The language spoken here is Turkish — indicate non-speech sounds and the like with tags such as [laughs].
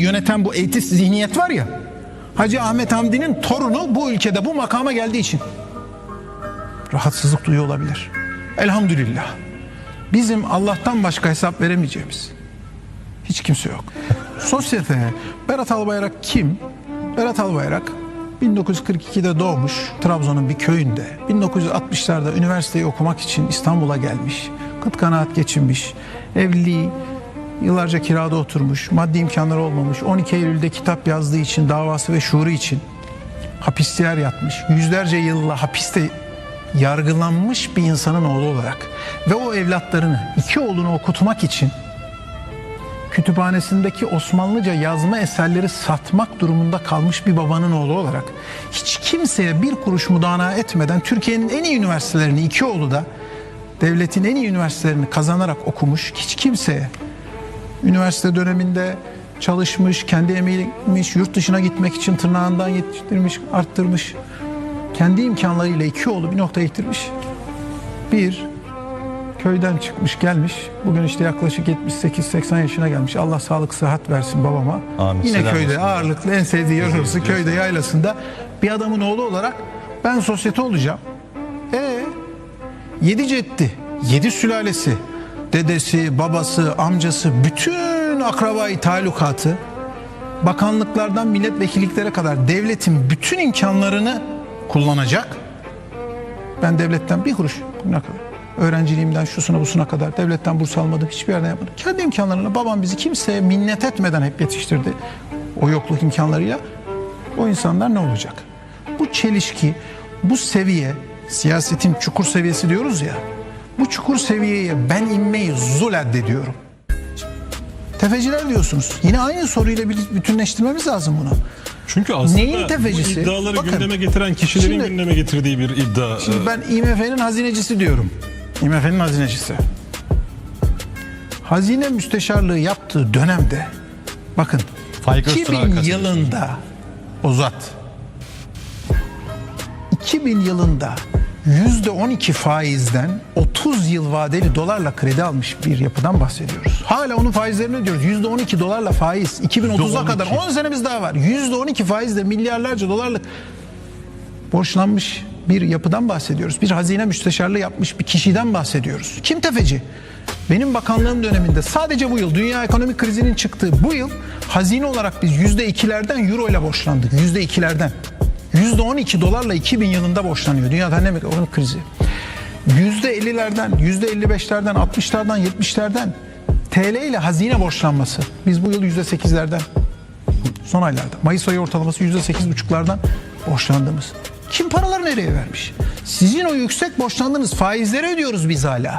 yöneten bu eğitis zihniyet var ya Hacı Ahmet Hamdi'nin torunu bu ülkede bu makama geldiği için rahatsızlık duyuyor olabilir. Elhamdülillah. Bizim Allah'tan başka hesap veremeyeceğimiz hiç kimse yok. [laughs] Sosyete Berat Albayrak kim? Berat Albayrak 1942'de doğmuş Trabzon'un bir köyünde. 1960'larda üniversiteyi okumak için İstanbul'a gelmiş. Kıt kanaat geçinmiş. Evliliği yıllarca kirada oturmuş. Maddi imkanları olmamış. 12 Eylül'de kitap yazdığı için davası ve şuuru için hapisler yatmış. Yüzlerce yılla hapiste yargılanmış bir insanın oğlu olarak ve o evlatlarını iki oğlunu okutmak için kütüphanesindeki Osmanlıca yazma eserleri satmak durumunda kalmış bir babanın oğlu olarak hiç kimseye bir kuruş mudana etmeden Türkiye'nin en iyi üniversitelerini iki oğlu da devletin en iyi üniversitelerini kazanarak okumuş hiç kimseye üniversite döneminde çalışmış, kendi emeğiymiş, yurt dışına gitmek için tırnağından yetiştirmiş, arttırmış. Kendi imkanlarıyla iki oğlu bir noktaya getirmiş. Bir, köyden çıkmış gelmiş. Bugün işte yaklaşık 78-80 yaşına gelmiş. Allah sağlık sıhhat versin babama. Amin. Yine Selam köyde olsun. ağırlıklı en sevdiği yer orası köyde yaylasında. Bir adamın oğlu olarak ben sosyete olacağım. E yedi ceddi, yedi sülalesi, dedesi, babası, amcası, bütün akrabayı talukatı bakanlıklardan milletvekilliklere kadar devletin bütün imkanlarını kullanacak. Ben devletten bir kuruş ne öğrenciliğimden şusuna busuna kadar devletten burs almadım hiçbir yerden yapmadım. Kendi imkanlarıyla babam bizi kimseye minnet etmeden hep yetiştirdi. O yokluk imkanlarıyla o insanlar ne olacak? Bu çelişki, bu seviye, siyasetin çukur seviyesi diyoruz ya. Bu çukur seviyeye ben inmeyi zul addediyorum. Tefeciler diyorsunuz. Yine aynı soruyla bir bütünleştirmemiz lazım bunu. Çünkü aslında Neyin tefecisi? bu iddiaları Bakın, gündeme getiren kişilerin şimdi- gündeme getirdiği bir iddia. Şimdi Ee, ben IMF'nin hazinecisi diyorum. IMF'nin hazinecisi. Hazine müsteşarlığı yaptığı dönemde bakın Faik Öztürk'e 2000 katılıyorsun. yılında Ozat 2000 yılında yüzde 12 faizden 30 yıl vadeli dolarla kredi almış bir yapıdan bahsediyoruz. Hala onun faizlerini ödüyoruz. Yüzde 12 dolarla faiz. 2030'a kadar 10 senemiz daha var. Yüzde 12 faizle milyarlarca dolarlık borçlanmış bir yapıdan bahsediyoruz. Bir hazine müsteşarlığı yapmış bir kişiden bahsediyoruz. Kim tefeci? Benim bakanlığım döneminde sadece bu yıl dünya ekonomik krizinin çıktığı bu yıl hazine olarak biz yüzde ikilerden euro ile borçlandık. Yüzde ikilerden. Yüzde on iki dolarla 2000 yılında borçlanıyor dünya ekonomik ekonomik krizi. Yüzde ellilerden, yüzde elli beşlerden, altmışlardan, yetmişlerden TL ile hazine borçlanması. Biz bu yıl yüzde sekizlerden son aylarda. Mayıs ayı ortalaması yüzde sekiz buçuklardan borçlandığımız. Kim paraları nereye vermiş? Sizin o yüksek borçlandığınız faizleri ödüyoruz biz hala.